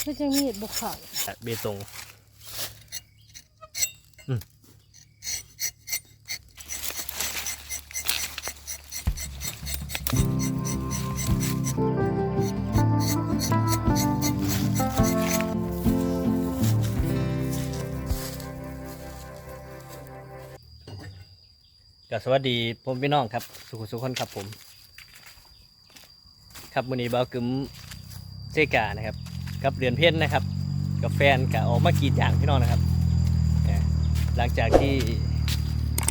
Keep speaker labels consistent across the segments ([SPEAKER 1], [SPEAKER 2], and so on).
[SPEAKER 1] คือจังมีดบ่เขา
[SPEAKER 2] ตัดเบตงอืมก็สวัสดีผมพี่น้องครับ สุขสุขคนครับผม ครับวันนี้เบากึม เจกานะครับ กับเดือนเพ็ญนะครับ กับแฟนกับออกมากรีดยางพี่น้องนะครับ หลังจากที่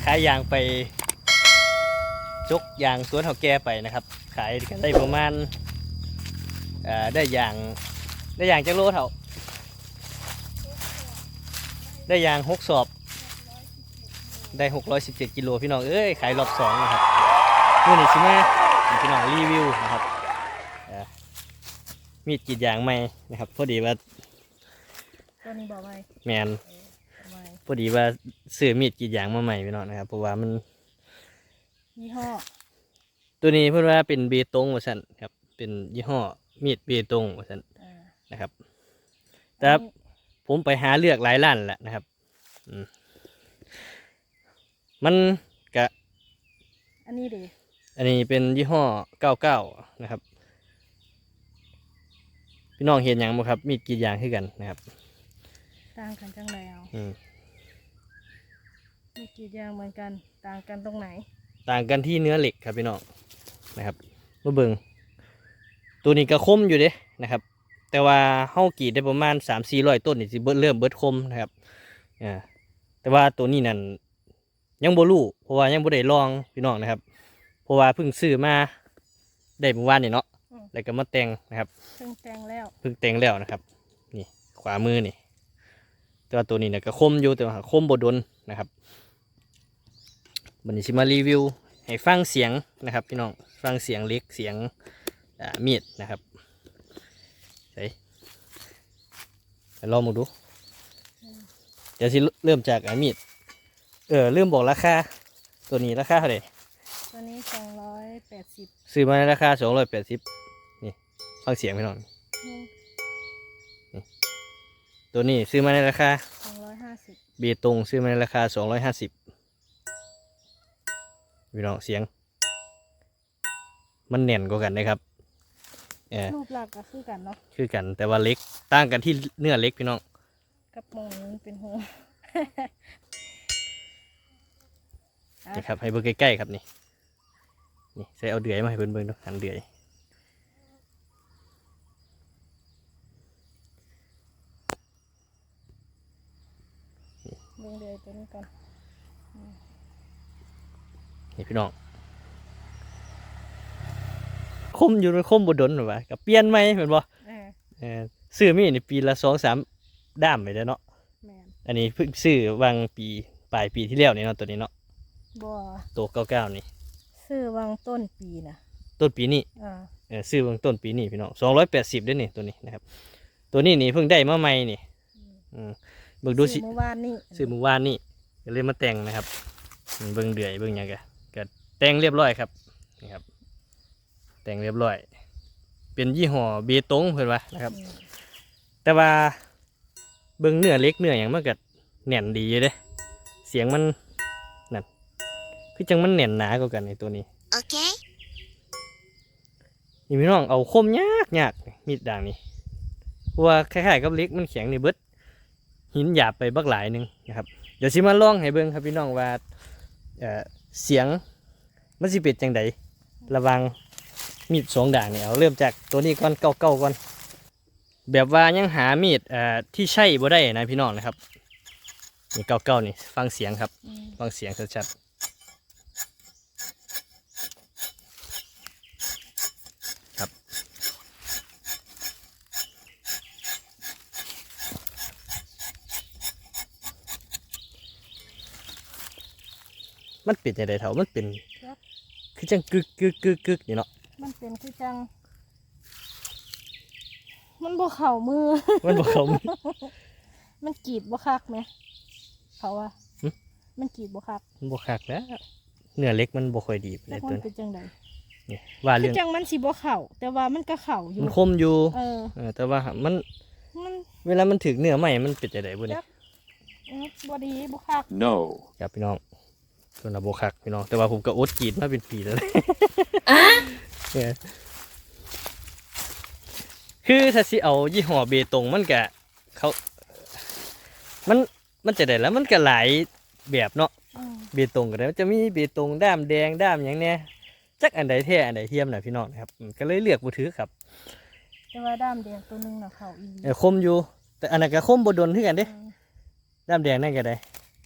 [SPEAKER 2] ขายยางไปจกยางสวนเถาแก่ไปนะครับ ขายกันได้ประมาณได้ยางได้ยางจากโลเท่าได้ยางหกสอบได้หกร้อยสิบเจ็ดกิโลพี่น้อง เอ้ย ขายรอบสองนะครับเมื่อนี้ใช่ไหมพี่น้องรีวิวนะ มีดกรีดยางใหม่นะครับพอดีว่า
[SPEAKER 1] ตัวนี้บ่ไว้
[SPEAKER 2] แมน
[SPEAKER 1] บ่ไว้
[SPEAKER 2] พอดีว่าซื้อมีดกรีดยางมาใหม่พี่น้องนะครับเพราะว่ามัน
[SPEAKER 1] ยี่ห้อ
[SPEAKER 2] ตัวนี้เพื่อนว่าเป็นเบตงว่าซั่นครับ เป็นยี่ห้อมีดเบตงว่าซั่น
[SPEAKER 1] อ่า
[SPEAKER 2] นะครับ แต่ผมไปหาเลือกหลายร้านแหละนะครับอืมมันกะ
[SPEAKER 1] อันนี้ดิ
[SPEAKER 2] อันนี้เป็นยี่ห้อ 99 นะครับ พี่น้องเห็นหยังบ่ครับ มีดกรีดยางคือกันนะครับ
[SPEAKER 1] ต่างกันจังแล้ว
[SPEAKER 2] อืม
[SPEAKER 1] มีกี่อย่างเหมือนกัน ต่างกันตรงไหน
[SPEAKER 2] ต่างกันที่เนื้อเหล็กครับพี่น้องนะครับมาเบิงตัวนี้ก็คมอยู่เด้นะครับ แต่ว่าเฮากรีดได้ประมาณ3 4 0 0ต้นนี่สิเบิดเริ่มเบิดคมนะครับอ่าแต่ว่าตัวนี้นั่นยังบ่รู้เพราะว่ายังบ่ได้ลองพี่น้องนะครับ เพราะว่าเพิ่งซื้อมาได้เมื่อวานนี่เนาะ แล้วก็มาแต่งนะครับ
[SPEAKER 1] เพิ่งแต่งแล้ว
[SPEAKER 2] เพิ่งแต่งแล้วนะครับ นี่ขวามือนี่แต่ว่าตัวนี้เนี่ยก็คมอยู่แต่ว่าคมบดนนะครับวันนี้ชิมารีวิวให้ฟังเสียงนะครับ พี่น้องฟังเสียงเล็กเสียงอ่ามีดนะครับใส่ลองมาดูเดี๋ยวสิเริ่มจากอ่ามีดเออเริ่มบอกราคาตัวนี้ราคาเท่าไหร่
[SPEAKER 1] ตัวนี้สองร้อยแปดสิบ
[SPEAKER 2] ซื้อมาในราคาสองร้อยแปดสิบนี่ ฟังเสียงพี่น้องตัวนี้ซื้อมาในราคา
[SPEAKER 1] สองร้อยห้าสิบ
[SPEAKER 2] เบตงซื้อมาในราคา250พี่น้องเสียง มันแน่นกว่ากันนะครับเออ
[SPEAKER 1] รูปลักษณ์ก็คือกันเนาะ
[SPEAKER 2] คือกันแต่ว่าเล็กต่างกันที่เนื้อเล็กพี่น้อง
[SPEAKER 1] กับมองนี้เป็นหัวอะ
[SPEAKER 2] นะครับให้เบิ่งใกล้ๆครับนี่นี่ใส่เอาเดือยมาให้เบิ่งเบิ่งดูหันเดือย
[SPEAKER 1] เบิ่งเลยตัวนี้ก่อน
[SPEAKER 2] นี่พี่น้องคมอยู่มันคมบดนหรือวะกับเปลี่ยนไหมเหมือนบ่
[SPEAKER 1] เออ
[SPEAKER 2] เออซื้อมีดนี่ปีละสองสามด้ามไปแล้วเนาะ
[SPEAKER 1] แมน
[SPEAKER 2] อันนี้เพิ่งซื้อวางปีปลายปีที่แล้วนี่เนาะตัวนี้เนาะ
[SPEAKER 1] บัว
[SPEAKER 2] ตัวเก้าเก้านี่
[SPEAKER 1] ซื้อวางต้นปีนะ
[SPEAKER 2] ต้นปีนี้
[SPEAKER 1] อ่า
[SPEAKER 2] เออซื้อเบื้องต้นปีนี้พี่น้องสองร้อยแปดสิบด้วยนี่ตัวนี้นะครับ ตัวนี้นี่เพิ่งได้มาใหม่นี่อืมเบิ่งดูสิ
[SPEAKER 1] ซื้อเมื่อวานนี่
[SPEAKER 2] ซื้อเมื่อวานนี่ก็เลยมาแต่งนะครับอืมเบิ่งเดือยเบิ่งหยังกะก็แต่งเรียบร้อยครับนี่ครับ แต่งเรียบร้อย เป็นยี่ห้อเบตงเพื่อนว่านะครับ
[SPEAKER 1] อืม
[SPEAKER 2] แต่ว่าเบิ่งเนื้อเล็กเนื้ออย่างมันก็แน่นดีอยู่เด้เสียงมันนั่นคือจังมันแน่นหนากว่ากันในตัวนี้
[SPEAKER 3] Okay.
[SPEAKER 2] นี่พี่น้องเอาคมยากยากมีดด่างนี่เพราะว่าคล้ายๆกับเล็กมันแข็งนี่เบิด หินหยาบไปบักหลายหนึงนะครับ เดี๋ยวสิมาลองให้เบิ่งครับพี่น้องว่าเอ่อเสียงมันสิเป็นจังไดระหวังมีดสองด่างนี่เอาเริ่มจากตัวนี้ก่อนเก่าๆก่อน แบบว่ายังหามีดเอ่อที่ใช่บ่ได้นะพี่น้องนะครับนี่เก่าๆนี่ฟังเสียงครับ
[SPEAKER 1] อืม
[SPEAKER 2] ฟังเสียงชัดๆ มันเป็นยังไงเท่ามันเป็น คือจังกึกกึกกึกกึกนี่เนาะ
[SPEAKER 1] มันเป็นคือจัง มันบ่เข่ามือ
[SPEAKER 2] มันบอกเขา
[SPEAKER 1] มันกรีบบ่คักไหมเขาว่า
[SPEAKER 2] หึ
[SPEAKER 1] มันกรีบบ่คัก
[SPEAKER 2] มันบอกคักแล้วเนื้อเล็กมันบ่ค่อยดีปาน
[SPEAKER 1] แล้
[SPEAKER 2] ใด
[SPEAKER 1] ว
[SPEAKER 2] ตั
[SPEAKER 1] มั
[SPEAKER 2] วนนี้
[SPEAKER 1] เป็นจังได
[SPEAKER 2] นี่ว่า
[SPEAKER 1] คื
[SPEAKER 2] เรื่
[SPEAKER 1] อ
[SPEAKER 2] อง
[SPEAKER 1] จังมันสิบ่เข้าแต่ว่ามันก็เข้าอยู่
[SPEAKER 2] มันคมอยู่
[SPEAKER 1] เออ
[SPEAKER 2] เออแต่ว่ามัน
[SPEAKER 1] มัน
[SPEAKER 2] เวลามันถึงเนื้อใหม่มันเป็นจะไดบุนี่
[SPEAKER 1] เออบ่ดีบ่คัก
[SPEAKER 3] No.
[SPEAKER 2] ครับพี่น้อง ส่วนระบบคักพี่น้องแต่ว่าผมก็อดกรีดมาเป็นปีแล้วนะเออคือถ้าสิเอายี่ห้อเบตงมันกะเขามันมันจะได้แล้วมันก็หลายแบบเนาะ
[SPEAKER 1] อืม
[SPEAKER 2] เบตงก็ได้มันจะมีเบตงด้ามแดงด้ามอย่างเนี้ยจักอันใดแท้อันใดเทียมนะพี่น้องนะครับอืมก็เลยเลือกบูถือครับ
[SPEAKER 1] แต่ว่าด้ามแดงตัวหนึงน่ะเข้าอีหลี
[SPEAKER 2] เออคมอยู่ แต่อันนั้นก็คมบดนคือกันเด้
[SPEAKER 1] เออ
[SPEAKER 2] ด้ามแดงนั่นก็ได้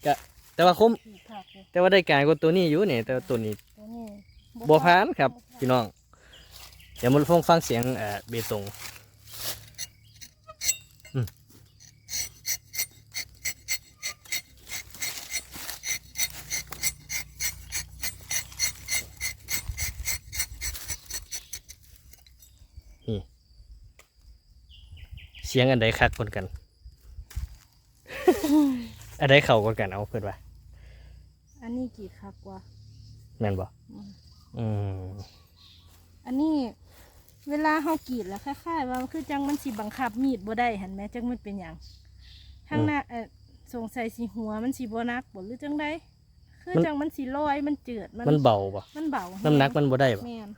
[SPEAKER 2] ก็ แต่ว่าคม
[SPEAKER 1] ขี้คักเลย
[SPEAKER 2] แต่ว่าได้การกว่าตัวนี้อยู่นี่แต่ว่าตัวนี้
[SPEAKER 1] ตัวนี้
[SPEAKER 2] บัวพานครับพี่น้อง เดี๋ยวมาฟังฟังเสียงเอ่อเบตงอืมนี่เสียงอันใดคักกว่ากัน อันใดเข้ากว่ากันเอาเพื่อนว่า
[SPEAKER 1] อันนี้กี่คักกว่า
[SPEAKER 2] แม่นบ่
[SPEAKER 1] อืม
[SPEAKER 2] อืม
[SPEAKER 1] อันนี้เวลาเฮากรีดแล้วคล้ายๆว่าคือจังมันสิบังคับมีดบ่ได้เห็นไหมจังมันเป็นหยังข้างหน้าเออสงสัยสิหัวมันสิบ่นักบ่หรือจังไดคือจังมันสิลอยมันเจืดมัน
[SPEAKER 2] มันเบาบ่
[SPEAKER 1] มันเบา
[SPEAKER 2] น้ำหนักมันบ่ได้บ่
[SPEAKER 1] แม่น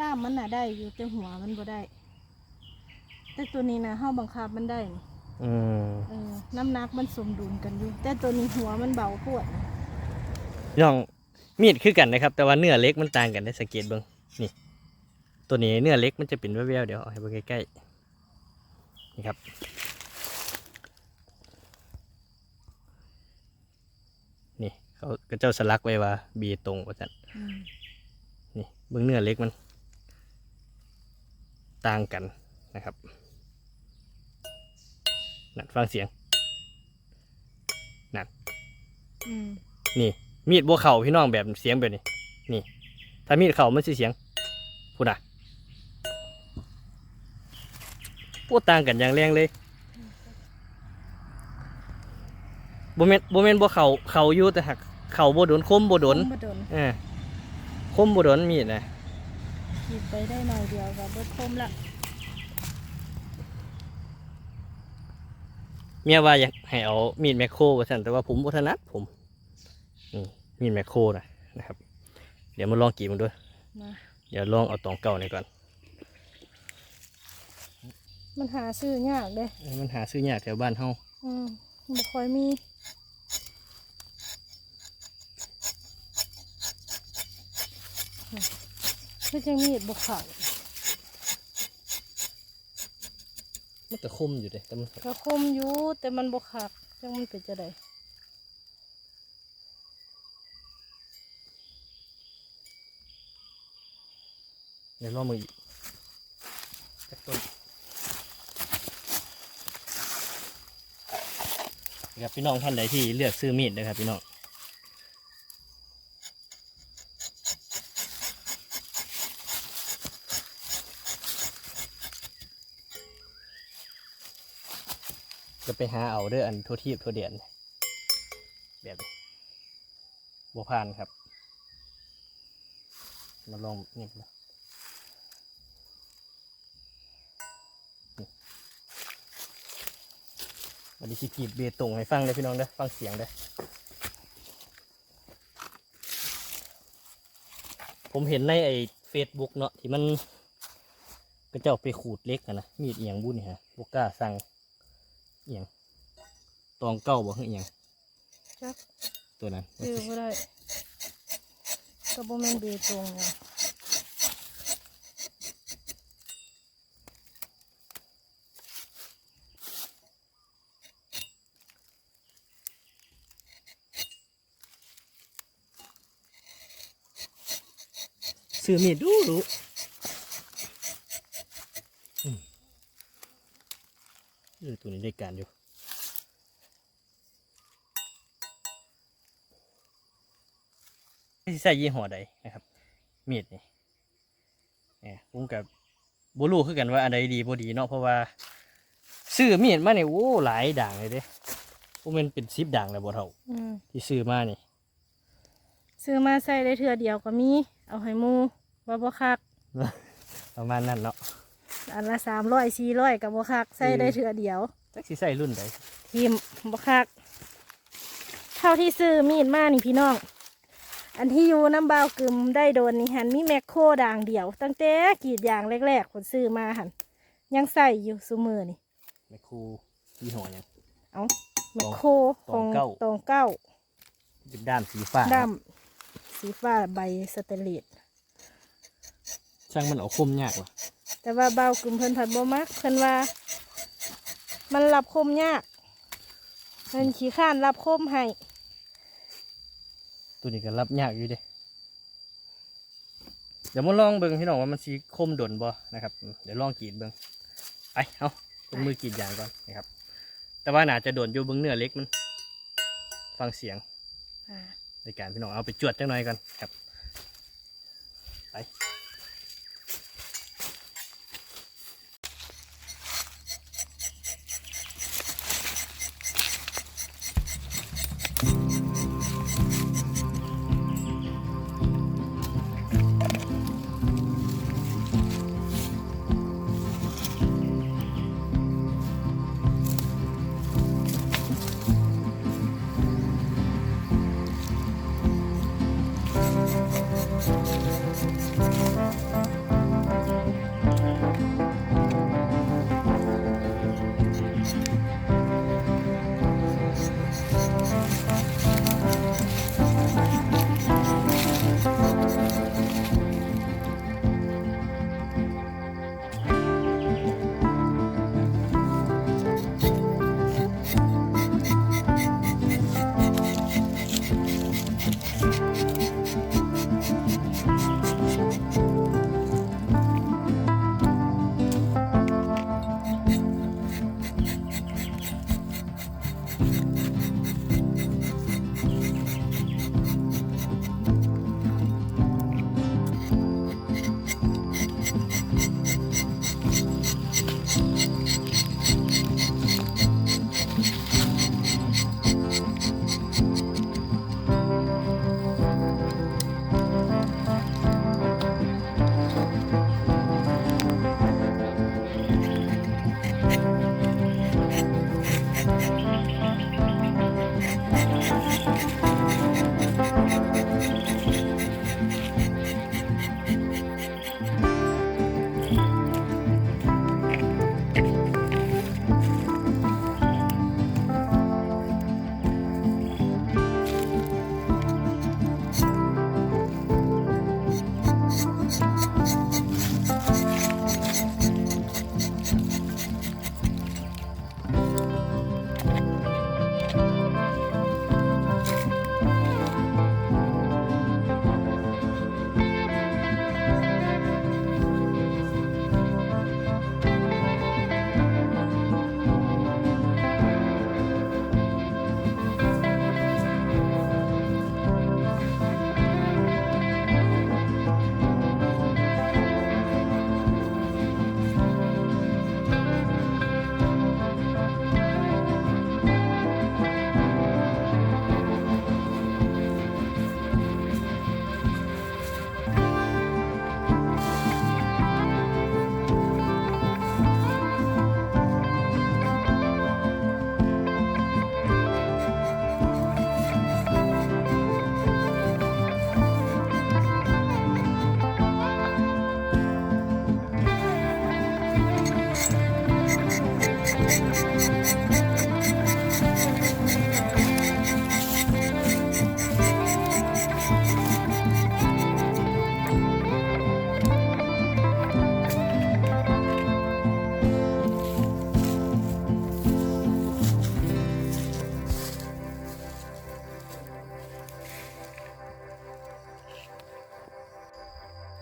[SPEAKER 1] ด้ามมันน่ะได้อยู่แต่หัวมันบ่ได้ แต่ตัวนี้นะเฮาบังคับมันได้นี่
[SPEAKER 2] อืม
[SPEAKER 1] เออน้ำหนักมันสมดุลกันอยู่แต่ตัวนี้หัวมันเบาโพดนะ
[SPEAKER 2] พี่น้องมีดคือกันนะครับ แต่ว่าเนื้อเล็กมันต่างกันได้สังเกตเบิ่งนี่ ตัวนี้เนื้อเล็กมันจะเป็นแววๆเดี๋ยวเอาให้เบิ่งใกล้ๆนี่ครับนี่เขาก็เจ้าสลักไว้ว่าบีตรงว่าจัน
[SPEAKER 1] อืม
[SPEAKER 2] นี่เบิ่งเนื้อเล็กมัน ต่างกันนะครับนั่นฟังเสียง
[SPEAKER 1] อืม
[SPEAKER 2] นี่ มีดบัวเข่าพี่น้องแบบเสียงแบบนี้ นี่ ถ้ามีดเข่ามันสิเสียงพูดอะพูดต่างกันอย่างแรงเลยโบเมนโบเมนบัวเข่าเข่าอยู่แต่หักเข่าบัโดนคมบัโดน
[SPEAKER 1] บ่โดน
[SPEAKER 2] เออคมบัโดนมีดนะ
[SPEAKER 1] ขีดไปได้หน่อยเดียวก็เบิดคมละ
[SPEAKER 2] เมียว่าอยากให้เอามีดแมคโครว่าสั่นแต่ว่าผมบัถนัดผมนี่มี ดแมคโครนะนะครับ เดี๋ยวมาลองกรีดมันด้วย
[SPEAKER 1] มา
[SPEAKER 2] เดี๋ยวลองเอาตองเก่านี่ก่อน
[SPEAKER 1] มันหาซื้อยากเด้
[SPEAKER 2] เออมันหาซื้อยากแถวบ้านเฮา
[SPEAKER 1] อืมบ่ค่อยมีคือจังมีดบ่เข้า
[SPEAKER 2] มันก็คมอยู่เด้แต่มัน
[SPEAKER 1] ก็คมอยู่แต่มันบ่คักจังมันเป็นจะได
[SPEAKER 2] ดี๋ยวลอมืออีกจักต้นนะครับพี่น้องท่านใดที่เลือกซื้อมีดนะครับพี่น้องจะไปหาเอาเด้ออันทั่วทีบทั่วเดียนแบบบัวพานครับ มาลองนี่นะ มาดิสิกีบเบตงให้ฟังเลยพี่น้องเด้อฟังเสียงเด้อผมเห็นในไอ้เฟซบุ๊กเนาะที่มันก็เจ้าไปขูดเล็กอะนะมีดเอียงบุญนี่ฮะบกล้าสั่งเอียงตองเก้าบ่เฮ้ยเอียง
[SPEAKER 1] จัก
[SPEAKER 2] ตัวนั้น
[SPEAKER 1] ซื้อบ่ได้ก็บ่แม่นเบตงอะ
[SPEAKER 2] ซื้อมีดดูดูอืมเออตัวนี้ได้การอยู่ใส่ยี่ห้อใดนะครับ มีดนี่เนี่ยผมกับบูรู้คือกันว่าอันใดดีบ่ดีเนาะเพราะว่าซื้อมีดมาเนี่ยโอ้หลายด่างเลยเด้ผมเป็นเป็นซิปด่างเลยบ่เท่า
[SPEAKER 1] อืม
[SPEAKER 2] ที่ซื้อมานี่
[SPEAKER 1] ซื้อมาใส่ได้เทื่อเดียวก็มี เอาให้หมู ว่าบ่คัก
[SPEAKER 2] ประมาณนั้นเนาะ
[SPEAKER 1] อันละสามร้อยสี่ร้อยกับบ่คักใส่ได้เถื่อเดียว
[SPEAKER 2] จักสิใส่รุ่นใด
[SPEAKER 1] ทีมบ่คัก เท่าที่ซื้อมีดมานี่พี่น้อง อันที่อยู่น้ำบาวกึมได้โดนนี่หันมีแมคโครด่างเดียว ตั้งแต่กรีดยางแรกๆคนซื้อมาหันยังใส่อยู่ซุมือนี่
[SPEAKER 2] แม่ครูยี่ห้อหยัง
[SPEAKER 1] เอาแมคโคร
[SPEAKER 2] ตองเก้า
[SPEAKER 1] ตองเก้า
[SPEAKER 2] เป็นด้ามสีฟ้า
[SPEAKER 1] ดำสีฟ้าใบสเตนเลส
[SPEAKER 2] ช่างมันเอาคมยากว่ะ
[SPEAKER 1] แต่ว่าเบากึมเพิ่นผัดบ่มักเพิ่นว่า มันรับคมยากเพิ่นขี้ข้านรับคมให้
[SPEAKER 2] ตัวนี้ก็รับยากอยู่เด้เดี๋ยวมาลองเบิ่งพี่น้องว่ามันสีคมดนบ่นะครับอืมเดี๋ยวลองกรีดเบิ่งไปเอาลงมือกรีดยางก่อนนะครับ แต่ว่าน่าจะโดนอยู่เบิ่งเนื้อเล็กมัน ฟังเสียง
[SPEAKER 1] อ่า
[SPEAKER 2] ในการพี่น้องเอาไปจวดจังหน่อยก่อนครับ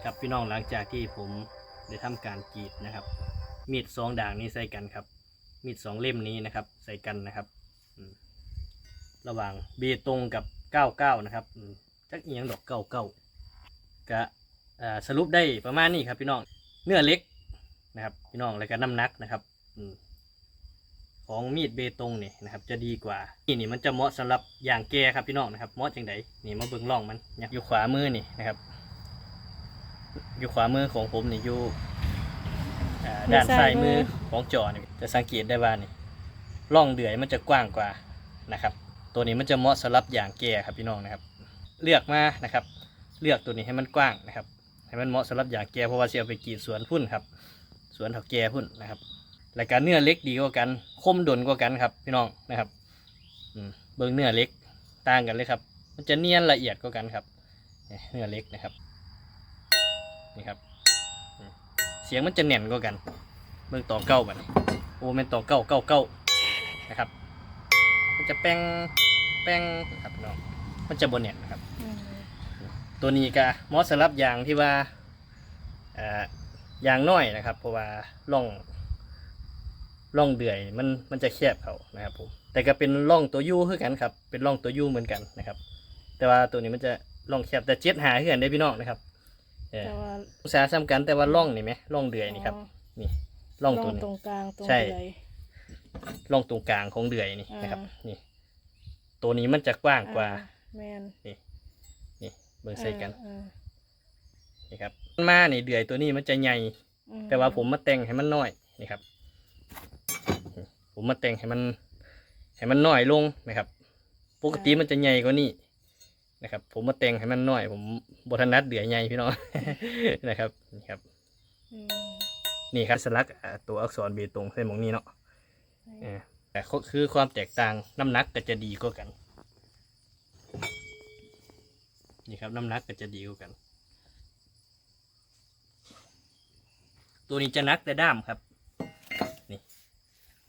[SPEAKER 2] ครับพี่น้องหลังจากที่ผมได้ทำการกรีดนะครับ มีดสองด่างนี้ใส่กันครับ มีดสองเล่มนี้นะครับ ใส่กันนะครับระหว่างเบตงกับเก้าเก้านะครับจักเอียงดอกเก้าเก้ากะสรุปได้ประมาณนี้ครับพี่น้องเนื้อเล็กนะครับ พี่น้องแล้วก็น้ำหนักนะครับของมีดเบตงนี่นะครับ จะดีกว่านี่นี่มันจะเหมาะสำหรับอย่างแก่ครับพี่น้องนะครับเหมาะจังไดนี่มาเบิ่งร่องมันอยู่ขวามือนี่นะครับ อยู่ขวามือของผมนี่อยู่อ่า
[SPEAKER 1] มือ
[SPEAKER 2] ด้านซ้าย
[SPEAKER 1] ซ้ายมื
[SPEAKER 2] มือ
[SPEAKER 1] อ
[SPEAKER 2] ของจอนี่จะสังเกตได้ว่านี่ร่องเดือยมันจะกว้างกว่านะครับ ตัวนี้มันจะเหมาะสำหรับอย่างแก่ครับพี่น้องนะครับ เลือกมานะครับ เลือกตัวนี้ให้มันกว้างนะครับ ให้มันเหมาะสำหรับอย่างแก่เพราะว่าเสียไปกรีดสวนพุ่นครับ สวนเถาแก่พุ่นนะครับรายการเนื้อเล็กดีกว่ากันคมดนกว่ากันครับ พี่น้องนะครับอืมเบิ้งเนื้อเล็กต่างกันเลยครับ มันจะเนียนละเอียดกว่ากันครับนี่เนื้อเล็กนะครับ นี่ครับเสียงมันจะแน่นกว่ากันเบิ้งต่อเก้าบันโอ้แมันต่อเก้าเก้าเก้านะครับ มันจะแป้งแป้งครับน้องมันจะบนแน่นนะครับ ตัวนี้ก็มอสสำหรับยางที่ว่าอ่อยางน้อยนะครับ เพราะว่าร่องร่องเดือยมันมันจะแคบเขานะครับผมแต่ก็เป็นร่องตัวยูคือกันครับ เป็นร่องตัวยูเหมือนกันนะครับ แต่ว่าตัวนี้มันจะร่องแคบแต่เจ็ดหาคือกันได้พี่น้องนะครับ เออ
[SPEAKER 1] แต่ว่า
[SPEAKER 2] อุตสาหซ้ำกันแต่ว่าร่องนี่ไหมร่องเดือยนี่ครับ
[SPEAKER 1] อ๋อ
[SPEAKER 2] นี่ร่อง
[SPEAKER 1] ร่
[SPEAKER 2] ตัว
[SPEAKER 1] อง
[SPEAKER 2] นี้
[SPEAKER 1] ตรงกลางตรง
[SPEAKER 2] ใช่
[SPEAKER 1] เดือย
[SPEAKER 2] ร่องตรงกลางของเดือยนี่นะครับ
[SPEAKER 1] อ่า
[SPEAKER 2] นี่ ตัวนี้มันจะกว้างกว่า
[SPEAKER 1] อ่แมน
[SPEAKER 2] นี่เบิ่งใส่กัน
[SPEAKER 1] อ่า
[SPEAKER 2] นี่ครับมานี่เดือยตัวนี้มันจะใหญ่
[SPEAKER 1] อืม
[SPEAKER 2] แต่ว่าผมมาแต่งให้มันน้อยนี่ครับ ผมมาแต่งให้มันให้มันน้อยลงนะครับ ปกติมันจะใหญ่กว่านี้ นะครับ ผมมาแต่งให้มันน้อย ผมบทนัดเดือยใหญ่พี่น้องนะครับนี่ครับ
[SPEAKER 1] อืม
[SPEAKER 2] นี่ครับสลักอ่าตัวอักษรเบตงเส้นหมองนี้เนาะเออแต่ก็คือความแตกต่างน้ำหนักก็จะดีกว่ากัน นี่ครับน้ำหนักก็จะดีกว่ากัน ตัวนี้จะหนักแต่ด้ามครับ นี่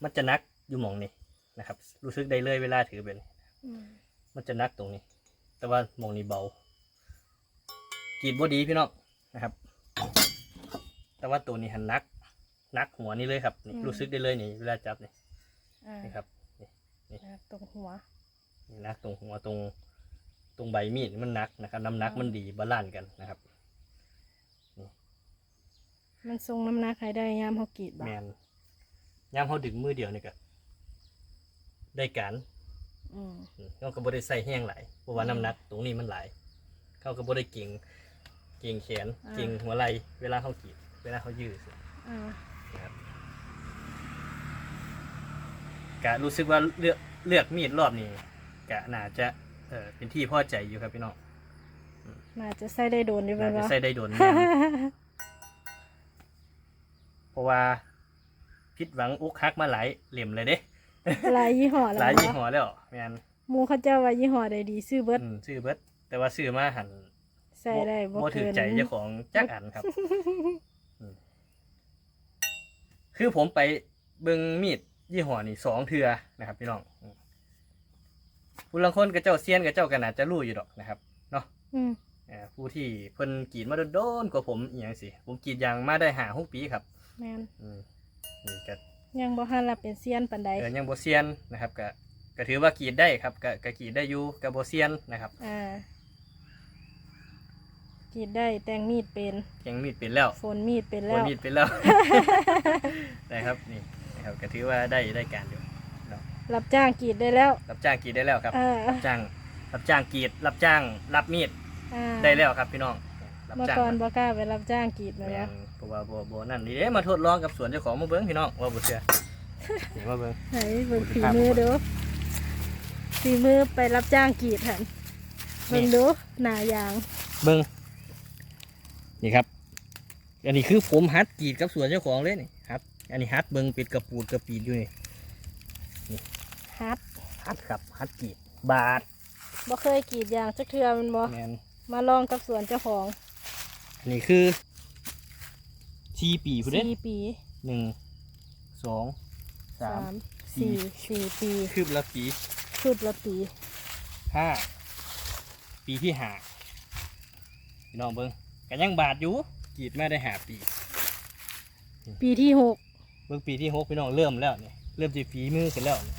[SPEAKER 2] มันจะหนักอยู่หมองนี้นะครับ รู้สึกได้เลยเวลาถือเป็น
[SPEAKER 1] อืม
[SPEAKER 2] มันจะหนักตรงนี้ แต่ว่าหมองนี้เบากรีดบดีพี่น้องนะครับ แต่ว่าตัวนี้หันหนักหนักหัวนี่เลยครับนี่รู้สึกได้เลยนี่เวลาจับนี่
[SPEAKER 1] อ่า
[SPEAKER 2] นี่ครับ
[SPEAKER 1] อ่าตรงหัว
[SPEAKER 2] นี่หนักตรงหัวตรงตรงใบมีดมันหนักนะครับน้ำหนักมันดีบาลานซ์กันนะครับ
[SPEAKER 1] มันทรงน้ำหนักให้ได้ยามเขากรีดบ่
[SPEAKER 2] แมนย่ามเขาดึงมือเดียวนี่ก็ได้การ
[SPEAKER 1] อืม
[SPEAKER 2] อืมเขาก็บ่ได้ใส่แห้งหลายเพราะว่าน้ำหนักตรงนี้มันหลาย เขาก็บ่ได้เก่งเก่งแขนเก่งหัวไหล่เวลาเขากรีดเวลาเขายืด
[SPEAKER 1] อ่า
[SPEAKER 2] นะครับกะรู้สึกว่าเลือกเลือกมีดรอบนี้กะน่าจะเออเป็นที่พอใจอยู่ครับพี่น้อง
[SPEAKER 1] น่าจะใส่ได้โดนดี
[SPEAKER 2] น่า
[SPEAKER 1] ป่ะ
[SPEAKER 2] จะใส่ได้โดนแน่เพราะว่าพิษหวังอุกฮักมาหลายเหลี่ยมเลยเด้
[SPEAKER 1] หลายยี่ห้อแล้ว
[SPEAKER 2] หลายยี่
[SPEAKER 1] เนาะ
[SPEAKER 2] ห้อแล้วแมน
[SPEAKER 1] หมูเขาเจ้าว่ายี่ห้อใดดีซื้อเบิด
[SPEAKER 2] อืมซื้อเบิด แต่ว่าซื้อมาหัน
[SPEAKER 1] ใส่ได้บ่
[SPEAKER 2] บ่ถื
[SPEAKER 1] เกิ
[SPEAKER 2] อนใจเจ้าของจักอันครับอืมคือผมไปเบิ่งมีดยี่ห้อนี่สองเทือนะครับ พี่น้องอืมผู้ลังคนกับเจ้าเซียนกับเจ้ากันอาจจะรู้อยู่ดอกนะครับเนาะ
[SPEAKER 1] อืม
[SPEAKER 2] เอ่อผู้ที่เพิ่นกรีดมาโดนๆกว่าผมอหย่างสิผมกรีดยางมาได้หาหกปีครับ
[SPEAKER 1] แม่น
[SPEAKER 2] อืมนี่ก็
[SPEAKER 1] ยังบ่ทันรับเป็นเซียนปานใด
[SPEAKER 2] เออยังโบเซียนนะครับก็ก็ถือว่ากรีดได้ครับก็ก็กรีดได้อยู่กับโบเซียนนะครับ
[SPEAKER 1] อ่ากรีดได้แต่งมีดเป็น
[SPEAKER 2] แกงมีดเป็นแล้ว
[SPEAKER 1] ฝนมีดเป็น
[SPEAKER 2] โบ
[SPEAKER 1] แล้ว
[SPEAKER 2] มีดเป็นแล้วนะครับนี่นะครับก็ถือว่าได้ได้การอยู่
[SPEAKER 1] รับจ้างกรีดได้แล้ว
[SPEAKER 2] รับจ้างกรีดได้แล้วครับ
[SPEAKER 1] เออ
[SPEAKER 2] รับจ้างรับจ้างกรีด รับจ้างรับมีด
[SPEAKER 1] อ่า
[SPEAKER 2] ได้แล้วครับพี่น้องรับ
[SPEAKER 1] เมื่อ
[SPEAKER 2] จ้าง
[SPEAKER 1] ก่อนบ่กล้าไปรับจ้างกรีดแม่น
[SPEAKER 2] แม่
[SPEAKER 1] บ่
[SPEAKER 2] นเพราะว่าบ่บ่นั่นนี่เด้มาทดลองกับสวนเจ้าของมาเบิ้งพี่น้องว่าบ่เชื่อนี่มาเบิ้ง
[SPEAKER 1] ไหนเบิ่งฝีมือเด้อฝีมือไปรับจ้างกรีดหั่นเบิ่งดูหน้ายาง
[SPEAKER 2] เบิ้งนี่ครับ อันนี้คือผมฮัดกรีดกับสวนเจ้าของเลยนี่ฮัดอันนี้ฮัดเบิ้งเป็ดกระปูดกระปีดอยู่นี่
[SPEAKER 1] ฮัด
[SPEAKER 2] ฮัดครับฮัดกรีดบาท
[SPEAKER 1] บ่เคยกรีดยางจักเทื่อแมันบ่
[SPEAKER 2] แมน
[SPEAKER 1] มาลองกับสวนเจ้าของ
[SPEAKER 2] อันนี้คือ สี่ปีพุ่นเด้
[SPEAKER 1] สี่ปี
[SPEAKER 2] หนึ่งสองสา
[SPEAKER 1] สามมสี่สี่ปี
[SPEAKER 2] คืบละปี
[SPEAKER 1] คืบละปี
[SPEAKER 2] ห้าปีที่ห้าพี่น้องเบิ้งกันยังบาทอยู่กรีดมาได้ห้าปี
[SPEAKER 1] ปีที่หก
[SPEAKER 2] เบิ่งปีที่หกพี่น้องเริ่มแล้วนี่เริ่มจะฝีมือขึ้นแล้วนี่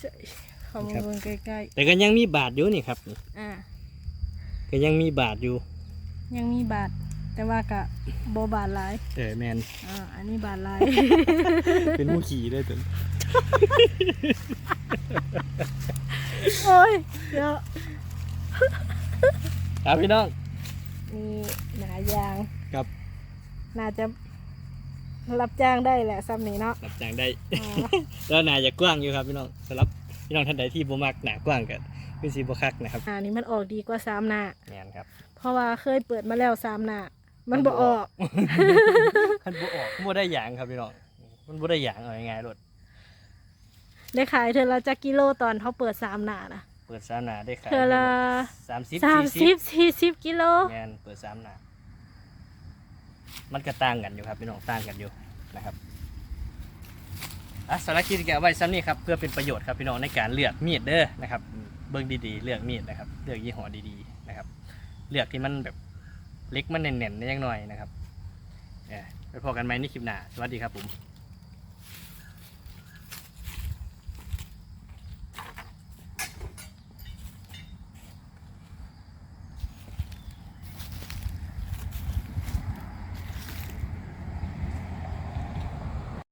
[SPEAKER 1] เจ้ยเข้า
[SPEAKER 2] ครั
[SPEAKER 1] มา
[SPEAKER 2] บ
[SPEAKER 1] เบิ่งใกล้
[SPEAKER 2] แต่ก็ยังมีบาทอยู่นี่ครับนี่
[SPEAKER 1] ๆอ่า
[SPEAKER 2] ก็ยังมีบาทอยู่
[SPEAKER 1] ยังมีบาท แต่ว่ากะบ่บาทหลาย
[SPEAKER 2] เออแมน
[SPEAKER 1] อ่าอันนี้บาทหลาย
[SPEAKER 2] เป็นผู้ขี่ได้จน
[SPEAKER 1] โอ้ยเดี๋ยว
[SPEAKER 2] ครับพี่น้อง
[SPEAKER 1] มีหนายาง
[SPEAKER 2] ครับ
[SPEAKER 1] น่าจะรับจ้างได้แหละซ้ำนี้เนาะ
[SPEAKER 2] รับจ้างได้
[SPEAKER 1] อ๋อ
[SPEAKER 2] แล้วหนาจะกว้างอยู่ครับพี่น้องสำหรับพี่น้องท่านใดที่บ่มักหนากว้างกันคือสีบ่คักนะครับ
[SPEAKER 1] อ่านี่มันออกดีกว่าสามหน้า
[SPEAKER 2] แม่นครับ
[SPEAKER 1] เพราะว่าเคยเปิดมาแล้วสามหน้า มันบ่ออก
[SPEAKER 2] มันบ่ออกบ่ได้หยางครับพี่น้องมันบ่ได้หยางเอาง่ายๆรถ
[SPEAKER 1] ได้ขายเธอละจักกิโลตอนเขาเปิดสามหน้านะ
[SPEAKER 2] เปิดสามหนาได้ขาย
[SPEAKER 1] เธอละ
[SPEAKER 2] สามสิบ
[SPEAKER 1] สาม
[SPEAKER 2] สี่
[SPEAKER 1] สิ
[SPEAKER 2] สิ
[SPEAKER 1] บบสี่สิบกิโล
[SPEAKER 2] แม่นเปิดสามหนามันก็ต่างกันอยู่ครับพี่น้องต่างกันอยู่นะครับอะสารบคลิปนี้ก็เอาไว้ซ้ำนี่ครับเพื่อเป็นประโยชน์ครับพี่น้องในการเลือกมีดเด้อนะครับเบิ่งดีๆ เลือกมีดนะครับ เลือกยี่ห้อดีๆนะครับ เลือกที่มันแบบ เล็กมันเน่นๆนิดหน่อยนะครับเอ่อไปพอกันไหมในคลิปหน้า สวัสดีครับผม